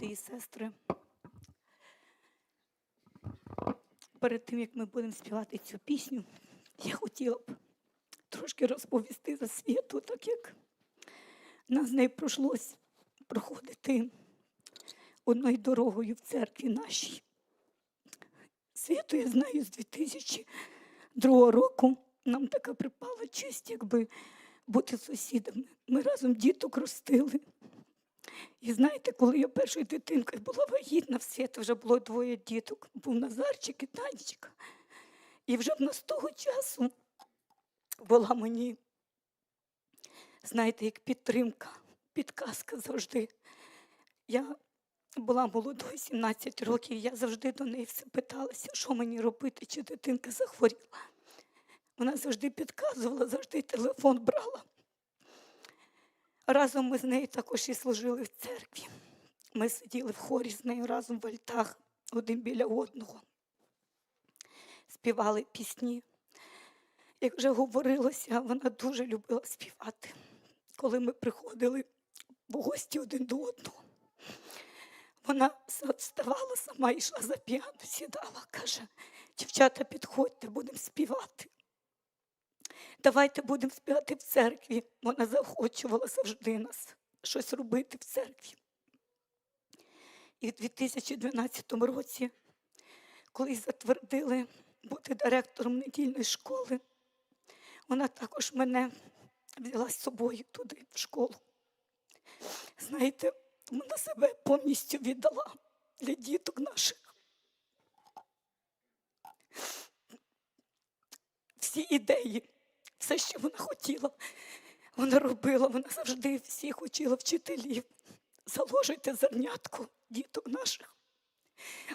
брати і сестри. Перед тим, як ми будемо співати цю пісню, я хотіла б трошки розповісти за світу, так як нам з нею пройшлось проходити одною дорогою в церкві нашій. Світу я знаю з 2002 року. Нам така припала честь, якби бути сусідами. Ми разом діток ростили. І знаєте, коли я першою дитинкою була вагітна, в світі вже було двоє діток. Був Назарчик і Танечка. І вже в нас того часу була мені, знаєте, як підтримка, підказка завжди. Я була молодою, 17 років, я завжди до неї все питалася, що мені робити, чи дитинка захворіла. Вона завжди підказувала, завжди телефон брала. Разом ми з нею також і служили в церкві. Ми сиділи в хорі з нею разом в альтах, один біля одного. Співали пісні. Як вже говорилося, вона дуже любила співати. Коли ми приходили в гості один до одного, вона вставала сама, йшла за піано, сідала, каже, дівчата, підходьте, будемо співати. Давайте будемо співати в церкві. Вона заохочувала завжди нас щось робити в церкві. І в 2012 році, коли затвердили бути директором недільної школи, вона також мене взяла з собою туди, в школу. Знаєте, вона себе повністю віддала для діток наших. Всі ідеї, все, що вона хотіла, вона робила, вона завжди всіх учила вчителів. Заложуйте зернятку діток наших.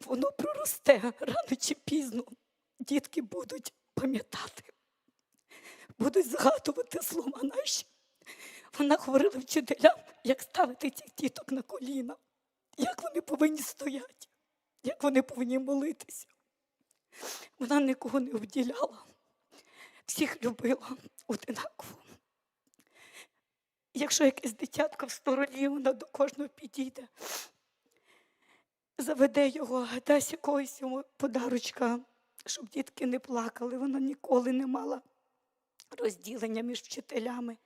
Воно проросте рано чи пізно. Дітки будуть пам'ятати, будуть згадувати слова наші. Вона говорила вчителям, як ставити цих діток на коліна, як вони повинні стояти, як вони повинні молитися. Вона нікого не обділяла, всіх любила одинаково. Якщо якесь дитятко в стороні, вона до кожного підійде, заведе його, дасть якогось йому подарочка, щоб дітки не плакали. Вона ніколи не мала розділення між вчителями.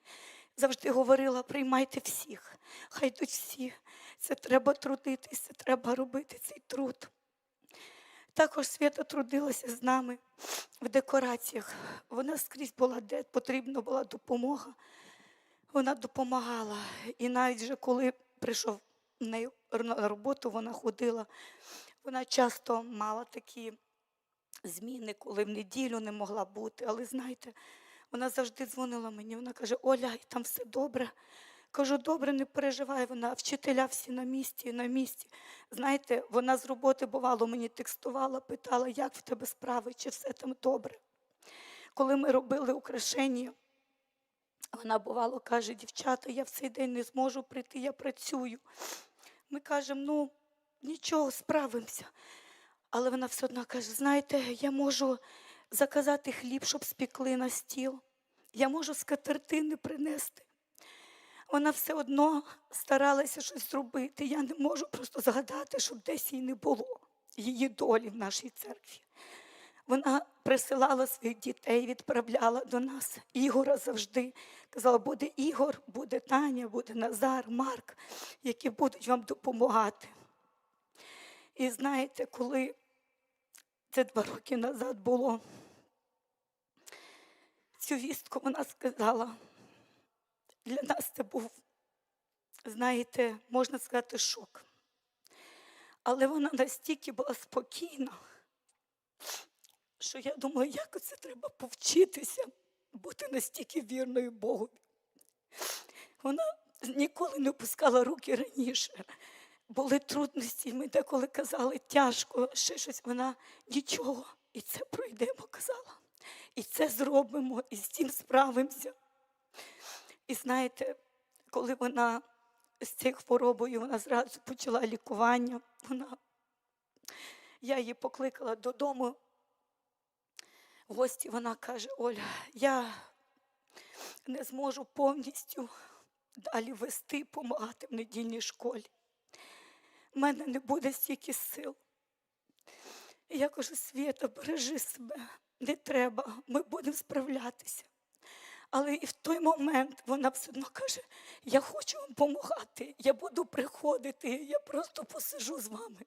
Завжди говорила, приймайте всіх, хай йдуть всі. Це треба трудитися, це треба робити цей труд. Також Свята трудилася з нами в декораціях. Вона скрізь була, де потрібна була допомога. Вона допомагала. І навіть вже коли прийшов на роботу, вона ходила. Вона часто мала такі зміни, коли в неділю не могла бути. Але знаєте, вона завжди дзвонила мені. Вона каже: Оля, там все добре. Кажу, добре, не переживай. Вона вчителя всі на місці, на місці. Знаєте, вона з роботи бувало мені текстувала, питала, як в тебе справи, чи все там добре. Коли ми робили украшення, вона бувало каже, дівчата, я в цей день не зможу прийти, я працюю. Ми кажемо, ну нічого, справимося. Але вона все одно каже: знаєте, я можу заказати хліб, щоб спікли на стіл. Я можу скатертини принести. Вона все одно старалася щось зробити. Я не можу просто згадати, щоб десь її не було, її долі в нашій церкві. Вона присилала своїх дітей, відправляла до нас. Ігора завжди казала, буде Ігор, буде Таня, буде Назар, Марк, які будуть вам допомагати. І знаєте, коли це два роки назад було, цю вістку вона сказала, для нас це був, знаєте, можна сказати, шок. Але вона настільки була спокійна, що я думаю, як це треба повчитися бути настільки вірною Богу. Вона ніколи не опускала руки раніше. Були трудності, ми деколи казали тяжко, ще щось. Вона нічого, і це пройдемо, казала. І це зробимо, і з цим справимося. І знаєте, коли вона з цією хворобою вона зразу почала лікування, вона, я її покликала додому. В гості вона каже: Оля, я не зможу повністю далі вести, допомагати в недільній школі. в мене не буде стільки сил. Я кажу, Свята, бережи себе, не треба, ми будемо справлятися. Але і в той момент вона все одно каже: я хочу вам допомагати, я буду приходити, я просто посижу з вами.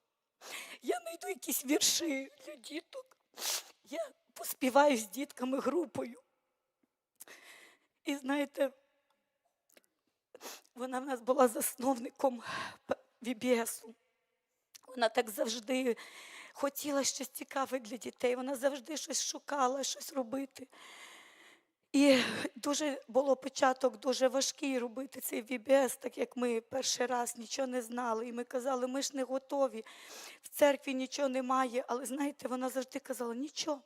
Я знайду якісь вірші для діток. Я поспіваю з дітками групою. І знаєте, вона в нас була засновником VBS-у. Вона так завжди хотіла щось цікаве для дітей. Вона завжди щось шукала, щось робити. І дуже було початок дуже важкий робити цей VBS, так як ми перший раз нічого не знали. І ми казали, ми ж не готові, в церкві нічого немає. Але знаєте, вона завжди казала, нічого,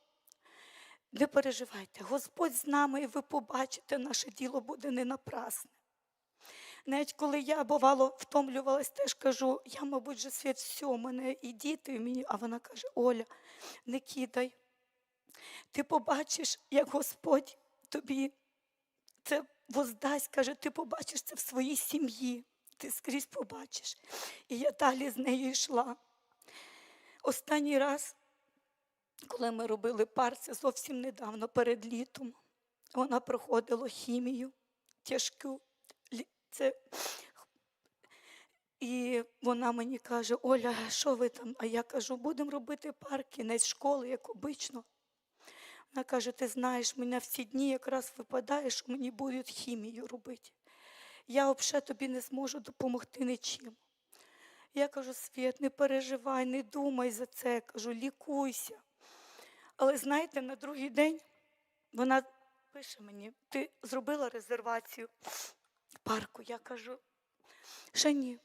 не переживайте, Господь з нами, і ви побачите, наше діло буде не напрасне. Навіть коли я, бувало, втомлювалась, теж кажу, я, мабуть, вже світ все, у мене і діти, мені, а вона каже, Оля, не кидай. Ти побачиш, як Господь тобі це воздасть, каже, ти побачиш це в своїй сім'ї, ти скрізь побачиш. І я далі з нею йшла. Останній раз, коли ми робили пар, це зовсім недавно, перед літом, вона проходила хімію тяжку. Це... І вона мені каже, Оля, що ви там? А я кажу, будемо робити пар, кінець школи, як обично. Вона каже, ти знаєш, мене в ці дні якраз випадає, що мені будуть хімію робити. Я взагалі тобі не зможу допомогти нічим. Я кажу, Світ, не переживай, не думай за це. Кажу, лікуйся. Але знаєте, на другий день вона пише мені, ти зробила резервацію в парку. Я кажу, ще ні.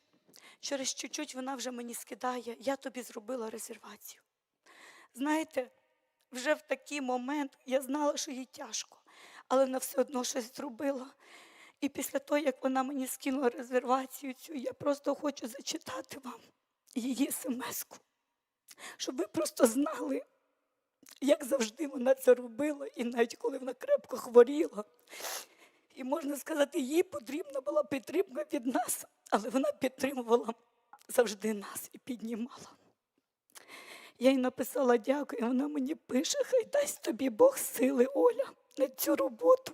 Через чуть-чуть вона вже мені скидає, я тобі зробила резервацію. Знаєте, вже в такий момент я знала, що їй тяжко, але вона все одно щось зробила. І після того, як вона мені скинула резервацію цю, я просто хочу зачитати вам її смс-ку, щоб ви просто знали, як завжди вона це робила, і навіть коли вона крепко хворіла. І можна сказати, їй потрібна була підтримка від нас, але вона підтримувала завжди нас і піднімала. Я їй написала дякую, вона мені пише, хай дасть тобі Бог сили, Оля, на цю роботу.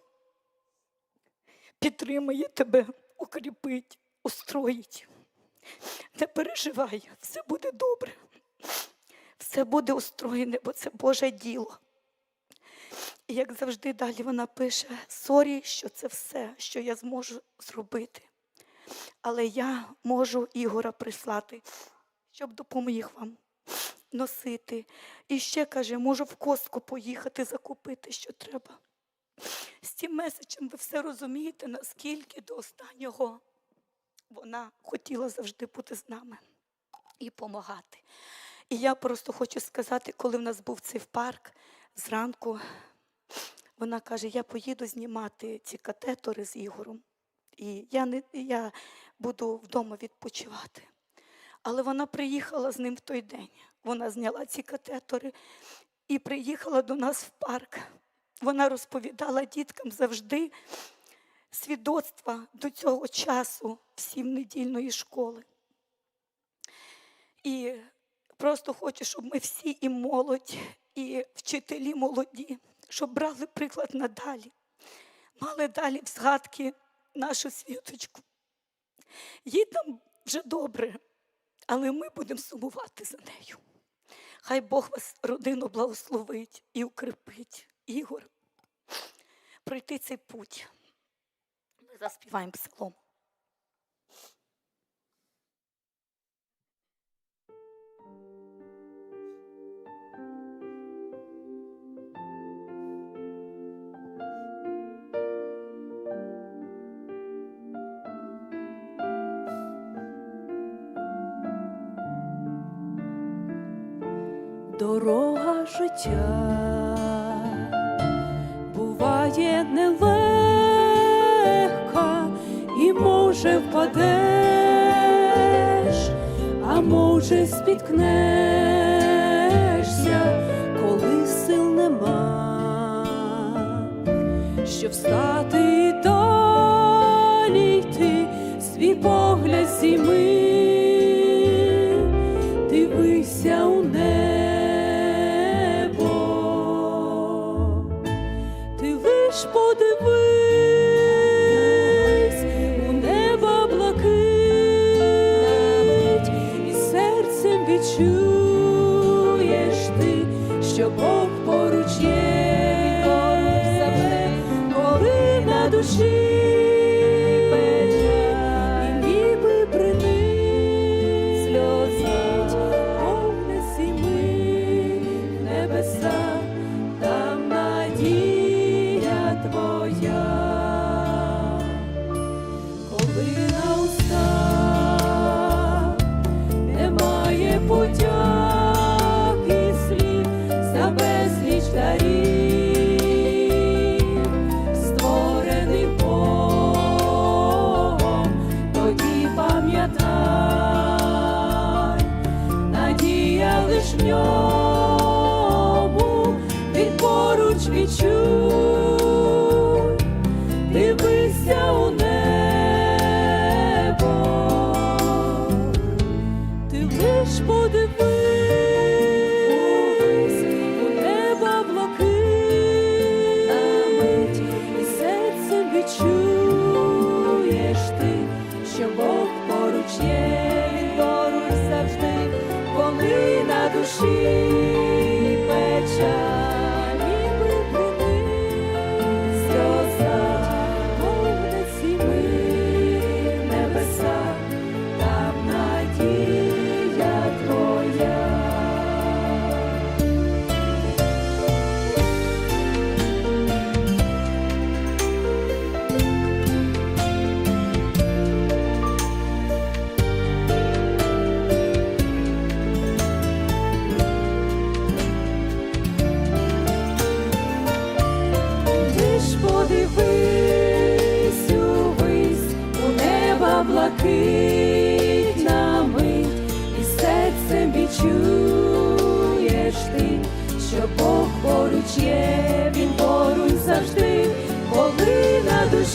Підтримає тебе, укріпить, устроїть. Не переживай, все буде добре. Все буде устроєне, бо це Боже діло. І як завжди далі вона пише: сорі, що це все, що я зможу зробити. Але я можу Ігора прислати, щоб допоміг вам носити. І ще каже, можу в костку поїхати закупити, що треба. З цим меседжем ви все розумієте, наскільки до останнього вона хотіла завжди бути з нами і допомагати. І я просто хочу сказати, коли в нас був цей парк зранку, вона каже: я поїду знімати ці катетори з Ігорем. І я, не, я буду вдома відпочивати. Але вона приїхала з ним в той день. Вона зняла ці катетори і приїхала до нас в парк. Вона розповідала діткам завжди свідоцтва до цього часу всім недільної школи. І просто хочу, щоб ми всі і молодь, і вчителі молоді, щоб брали приклад надалі, мали далі в згадки нашу світочку. Їй там вже добре, але ми будемо сумувати за нею. Хай Бог вас родину благословить і укріпить, Ігор, пройти цей путь. Ми заспіваємо псалом. Дорога життя. Буває нелегка, і може впадеш, а може спіткнешся, коли сил нема, щоб встати і далі йти, свій погляд зійми. Подяки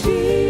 You.